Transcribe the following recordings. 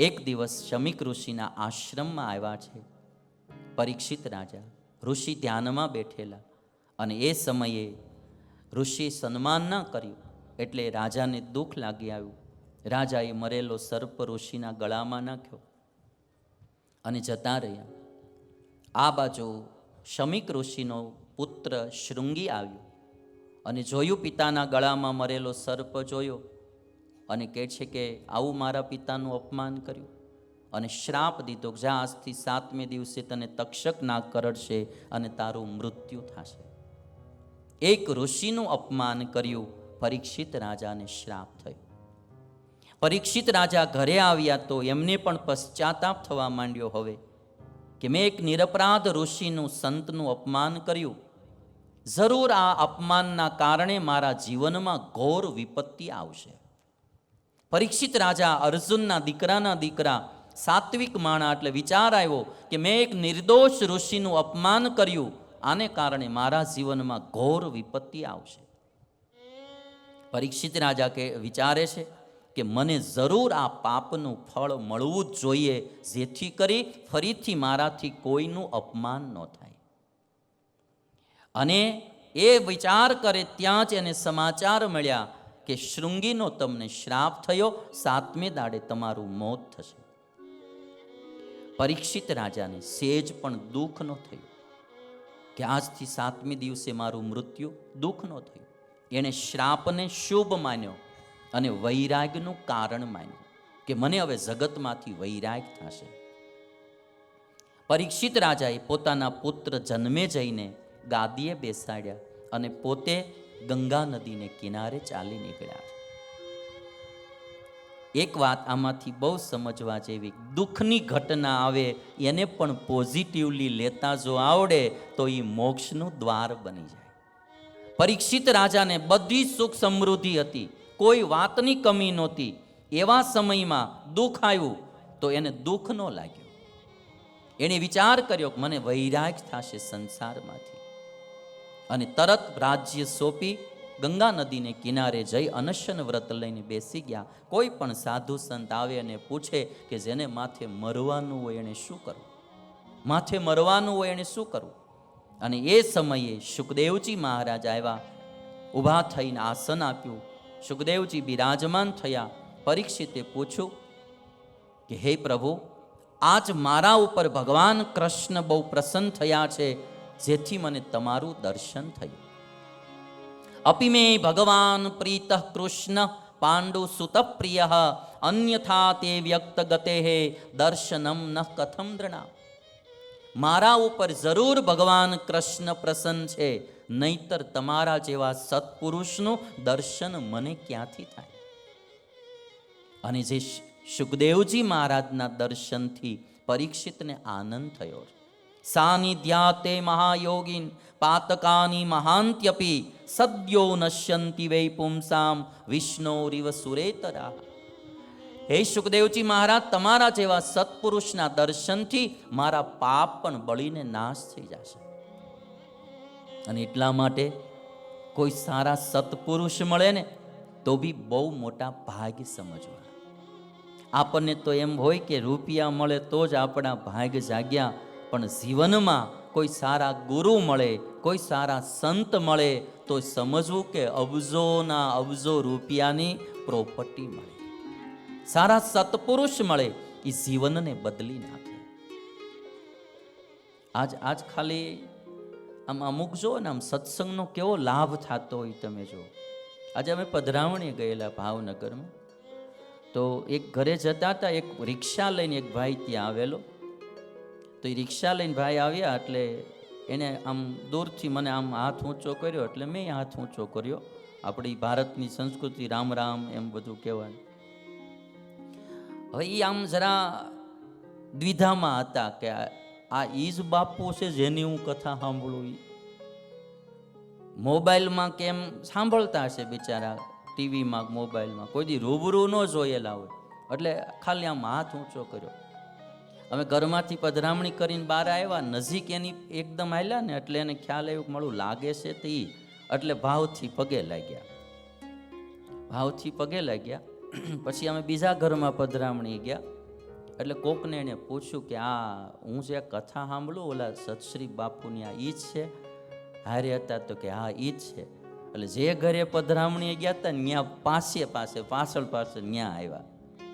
એક દિવસ શમિક ઋષિના આશ્રમમાં આવ્યા છે. પરીક્ષિત રાજા ઋષિ ધ્યાનમાં બેઠેલા અને એ સમયે ઋષિ સન્માન ન કર્યું એટલે રાજાને દુઃખ લાગી આવ્યું. રાજાએ મરેલો સર્પ ઋષિના ગળામાં નાખ્યો અને જતા રહ્યા. આ બાજુ શમિક ઋષિનો પુત્ર શૃંગી આવ્યો અને જોયું પિતાના ગળામાં મરેલો સર્પ જોયો. અને કહે છે કે આવું મારા પિતાનું અપમાન કર્યું. અને શ્રાપ દીધો કે જા આજથી સાતમે દિવસે તને તક્ષક નાગ કરડશે અને તારું મૃત્યુ થશે. એક ઋષિનું અપમાન કર્યું, પરીક્ષિત રાજાને શ્રાપ થયો. પરીક્ષિત રાજા ઘરે આવ્યા તો એમને પણ પશ્ચાતાપ થવા માંડ્યો હવે કે મેં એક નિરપરાધ ઋષિનું સંતનું અપમાન કર્યું. જરૂર આ અપમાનના કારણે મારા જીવનમાં ઘોર વિપત્તિ આવશે. પરીક્ષિત રાજા અર્જુનના દીકરાના દીકરા સાત્વિક માણા એટલે વિચાર આવ્યો કે મેં એક નિર્દોષ ઋષિનું અપમાન કર્યું. આને કારણે મારા જીવનમાં ઘોર વિપત્તિ આવશે. પરીક્ષિત રાજા કે વિચારે છે કે મને જરૂર આ પાપનું ફળ મળવું જ જોઈએ, જેથી કરી ફરીથી મારાથી કોઈનું અપમાન ન થાય. અને એ વિચાર કરે ત્યાં જ એને સમાચાર મળ્યા કે શૃંગીનો તમને શ્રાપ થયો, સાતમે દાડે તમારું મોત થશે. પરીક્ષિત રાજાને સેજ પણ દુઃખ ન થયું. કે આજથી સાતમી દિવસે મારું મૃત્યુ દુઃખ ન થયું. એણે શ્રાપને શુભ માન્યો અને વૈરાગનું કારણ માન્યું કે મને હવે જગતમાંથી વૈરાગ થશે. પરીક્ષિત રાજાએ પોતાના પુત્ર જન્મે જઈને ગાદીએ બેસાડ્યા અને પોતે ગંગા નદીને કિનારે ચાલી નીકળ્યા એક વાત આમાંથી બહુ સમજવા જેવી, દુઃખની ઘટના આવે, એને પણ પોઝિટિવલી લેતા જો આવડે, તો એ મોક્ષનું દ્વાર બની જાય. પરીક્ષિત રાજાને બધી સુખ સમૃદ્ધિ હતી, કોઈ વાતની કમી નહોતી. એવા સમયમાં દુઃખ આવ્યું, તો એને દુઃખ ન લાગ્યું. એણે વિચાર કર્યો કે મને વૈરાગ થશે સંસારમાંથી. અને તરત રાજ્ય સોંપી ગંગા નદીને કિનારે જઈ અનશન વ્રત લઈને બેસી ગયા. કોઈ પણ સાધુ સંત આવે અને પૂછે કે જેને માથે મરવાનું હોય એણે શું કરવું? માથે મરવાનું હોય એણે શું કરવું? અને એ સમયે સુખદેવજી મહારાજ આવ્યા, ઊભા થઈને આસન આપ્યું. સુખદેવજી બિરાજમાન થયા, પરીક્ષિતે પૂછ્યું કે, હે પ્રભુ, આજ મારા ઉપર ભગવાન કૃષ્ણ બહુ પ્રસન્ન થયા છે. જેથી મને તમારું દર્શન થયું. અપિમે ભગવાન પ્રીત કૃષ્ણ પાંડુ સુત પ્રિય અન્યથા તે વ્યક્ત ગતે દર્શનમ ન કથમ દૃણા. મારા ઉપર જરૂર ભગવાન કૃષ્ણ પ્રસન્ન છે, નહીતર તમારા જેવા સત્પુરુષનું દર્શન મને ક્યાંથી થાય? અને જે સુખદેવજી મહારાજના દર્શનથી પરીક્ષિતને આનંદ થયો સાનિધ્યાતે મહાયોગીન પાતકાની મહાંત્યપી સદ્યો નશ્યંતિ વૈ પુંસામ વિષ્ણોરિવ સુરેતરા હે સુખદેવજી મહારાજ તમારા જેવા સત્પુરુષના દર્શનથી મારા પાપ પણ બળીને નાશ થઈ જશે। અને એટલા માટે કોઈ સારા સત્પુરુષ મળે ને, તો બી બહુ મોટા ભાગ્ય સમજવા આપણને તો એમ હોય કે રૂપિયા મળે તો જ આપણા ભાગ જાગ્યા પણ જીવનમાં કોઈ સારા ગુરુ મળે, કોઈ સારા સંત મળે, તો સમજવું કે અબજોના અબજો રૂપિયાની પ્રોપર્ટી મળે. સારા સત્પુરુષ મળે એ જીવનને બદલી નાખે. આજ આજ ખાલી આમ અમુક જો ને આમ સત્સંગનો કેવો લાભ થતો હોય તમે જો. આજે અમે પધરાવણી ગયેલા ભાવનગરમાં. તો એક ઘરે જતા હતા, એક રિક્ષા લઈને એક ભાઈ ત્યાં આવેલો. તો એ રિક્ષા લઈને ભાઈ આવ્યા એટલે એને આમ દૂરથી મને આમ હાથ ઊંચો કર્યો એટલે મેં હાથ ઊંચો કર્યો. આપણી ભારતની સંસ્કૃતિ રામ રામ એમ બધું કહેવાય. હવે એ આમ જરા દ્વિધામાં હતા કે આ- ઈજ બાપુ છે જેની હું કથા સાંભળું મોબાઈલમાં કેમ સાંભળતા હશે બિચારા ટીવીમાં મોબાઈલમાં? કોઈ દી રૂબરૂ ન જોયેલા હોય. એટલે ખાલી આમ હાથ ઊંચો કર્યો. અમે ઘરમાંથી પધરામણી કરીને બહાર આવ્યા, નજીક એની એકદમ આવ્યા ને એટલે એને ખ્યાલ આવ્યો કે મળું લાગે છે તે એટલે ભાવથી પગે લાગ્યા. ભાવથી પગે લાગ્યા. પછી અમે બીજા ઘરમાં પધરામણી ગયા. એટલે કોકને એને પૂછ્યું કે, આ, હું જે કથા સાંભળું, ઓલા સતશ્રી બાપુની આ ઈ છે? હારે હતા તો કે, હા ઈ છે. એટલે જે ઘરે પધરામણી ગયા હતા ત્યાં પાસે પાસે, પાછળ પાછળ ત્યાં આવ્યા.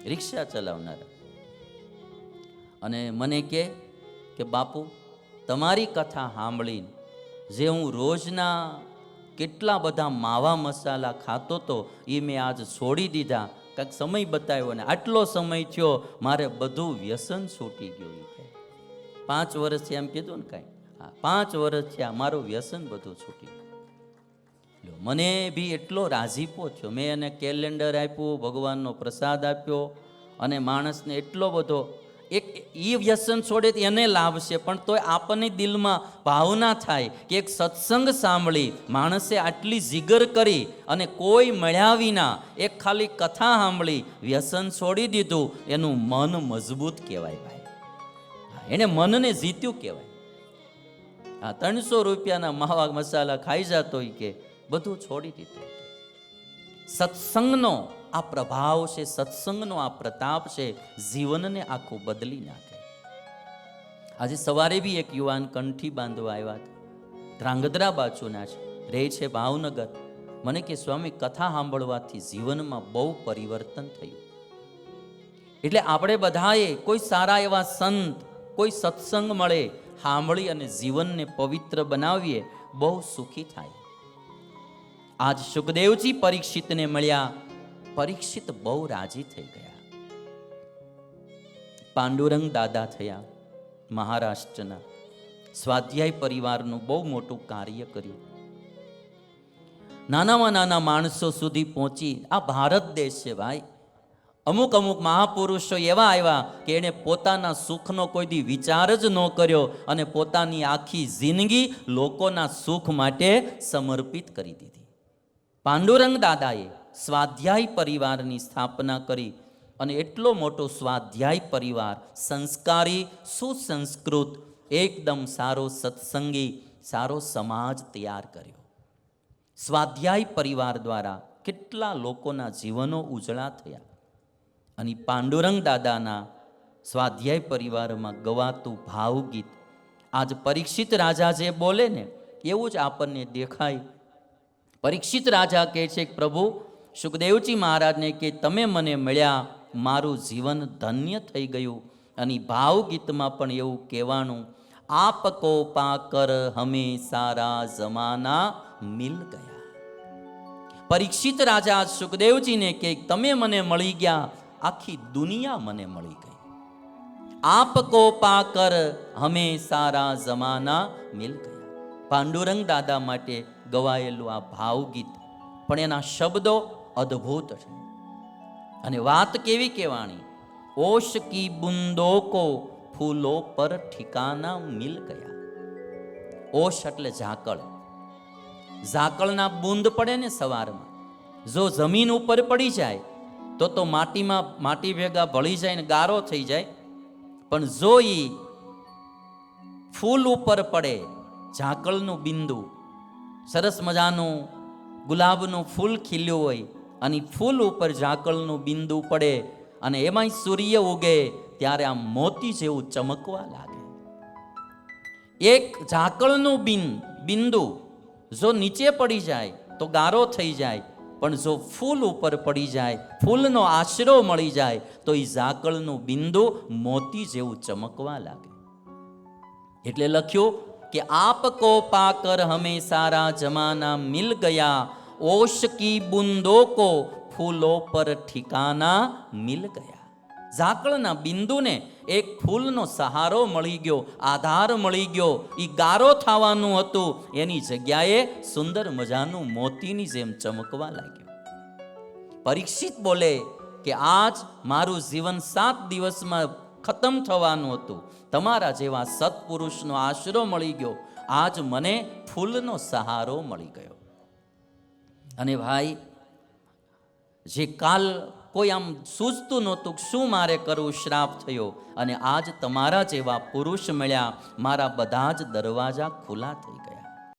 રિક્ષા ચલાવનારા. અને મને કે કે બાપુ, તમારી કથા સાંભળીને જે હું રોજના કેટલા બધા માવા મસાલા ખાતો તો એ મેં આજ છોડી દીધા. કાંક સમય બતાવ્યો ને આટલો સમય થયો, મારે બધું વ્યસન છૂટી ગયું કે પાંચ વર્ષથી એમ કીધું ને કાંઈ? હા, પાંચ વર્ષ થયા મારું વ્યસન બધું છૂટી ગયું. મને બી એટલો રાજીપો થયો. મેં એને કેલેન્ડર આપ્યું, ભગવાનનો પ્રસાદ આપ્યો અને માણસને એટલો બધો એક એ વ્યસન છોડે એને લાભ પણ તોય આપણને દિલમાં ભાવના થાય કે એક સત્સંગ સાંભળી, માણસે આટલી જીગર કરી અને કોઈ મળ્યા વિના એક ખાલી કથા સાંભળી, વ્યસન છોડી દીધું, એનું મન મજબૂત કહેવાય ભાઈ. એને મનને જીત્યું કહેવાય. આ ત્રણસો રૂપિયાના માવા મસાલા ખાઈ જતો કે બધું છોડી દીધું. સત્સંગનો આ પ્રભાવ છે, સત્સંગનો આ પ્રતાપ છે, જીવનને આખું બદલી નાખે. આજે સવારે બી એક યુવાન કંઠી બાંધવા આવ્યા હતા. ધ્રાંગધ્રા બાજુના છે રહે છે ભાવનગર. મને કે, સ્વામી, કથા સાંભળવાથી જીવનમાં બહુ પરિવર્તન થયું. એટલે આપણે બધાએ કોઈ સારા એવા સંત, કોઈ સત્સંગ મળે, સાંભળી અને જીવનને પવિત્ર બનાવીએ, બહુ સુખી થાય. આજ સુખદેવજી પરીક્ષિતને મળ્યા. પરીક્ષિત બહુ રાજી થઈ ગયા. પાંડુરંગ દાદા થયા મહારાષ્ટ્રના. સ્વાધ્યાય પરિવારનું બહુ મોટું કાર્ય કર્યું. નાનામાં નાના માણસો સુધી પહોંચી આ ભારત દેશ છે ભાઈ અમુક અમુક મહાપુરુષો એવા આવ્યા કે એણે પોતાના સુખનો કોઈ દી વિચાર જ ન કર્યો અને પોતાની આખી જિંદગી લોકોના સુખ માટે સમર્પિત કરી દીધી. પાંડુરંગ દાદાએ સ્વાધ્યાય પરિવારની સ્થાપના કરી અને એટલો મોટો સ્વાધ્યાય પરિવાર, સંસ્કારી, સુસંસ્કૃત, એકદમ સારો સત્સંગી, સારો સમાજ તૈયાર કર્યો. સ્વાધ્યાય પરિવાર દ્વારા કેટલા લોકોના જીવનો ઉજળા થયા અને પાંડુરંગ દાદાના સ્વાધ્યાય પરિવારમાં ગવાતું ભાવગીત આજ પરીક્ષિત રાજા જે બોલે ને, એવું જ આપણને દેખાય પરીક્ષિત રાજા કહે છે પ્રભુ, સુખદેવજી મહારાજને કે તમે મને મળ્યા, મારું જીવન ધન્ય થઈ ગયું અને ભાવગીતમાં પણ એવું કહેવાનું આપ કો પાકર હમે સારા જમાના મિલ ગયા. પરીક્ષિત રાજા સુખદેવજીને કે, તમે મને મળી ગયા, આખી દુનિયા મને મળી ગઈ. આપ કો પાકર હમે સારા જમાના મિલ ગયા. પાંડુરંગ દાદા માટે ગવાયેલું આ ભાવગીત. પણ એના શબ્દો અદ્ભુત છે. અને વાત કેવી કહેવાની? ઓશ કી બુંદો કો ફૂલો પર ઠિકાના મિલ ગયા. ઓશ એટલે ઝાકળ. ઝાકળના બુંદ પડે ને સવારમાં. જો જમીન ઉપર પડી જાય, તો તો માટીમાં, માટી ભેગા ભળી જાય ને ગારો થઈ જાય. પણ જો એ ફૂલ ઉપર પડે, ઝાકળનું બિંદુ સરસ મજાનું ગુલાબનું ફૂલ ખીલ્યું હોય અને ફૂલ ઉપર ઝાકળનું બિંદુ પડે અને એમાંય સૂર્ય ઉગે ત્યારે આમ મોતી જેવું ચમકવા લાગે. એક ઝાકળનું બિન, બિંદુ જો નીચે પડી જાય તો ગારો થઈ જાય, પણ જો ફૂલ ઉપર પડી જાય, ફૂલનો આશરો મળી જાય તો એ ઝાકળનું બિંદુ મોતી જેવું ચમકવા લાગે. એટલે લખ્યું કે આપ કો પાકર सारा जमाना मिल મિલ ગયા. ઓશ કી को ફૂલો પર ઠિકાના મિલ ગયા. ઝાકળના બિંદુને એક ફૂલનો સહારો મળી ગયો, આધાર મળી ગયો. એ ગારો થવાનું હતું. એની જગ્યાએ સુંદર મજાનું મોતીની જેમ ચમકવા લાગ્યું. પરીક્ષિત બોલે કે, આજ મારું જીવન સાત દિવસમાં ખતમ થવાનું હતું. તમારા જેવા સત્પુરુષનો આશરો મળી ગયો. આજ મને ફૂલનો સહારો મળી ગયો. અને ભાઈ, જે કાલ કોઈ આમ સૂઝતું નહોતું શું મારે કરવું, શ્રાપ થયો. અને આજ તમારા જેવા પુરુષ મળ્યા. મારા બધા જ દરવાજા ખુલ્લા થઈ ગયા.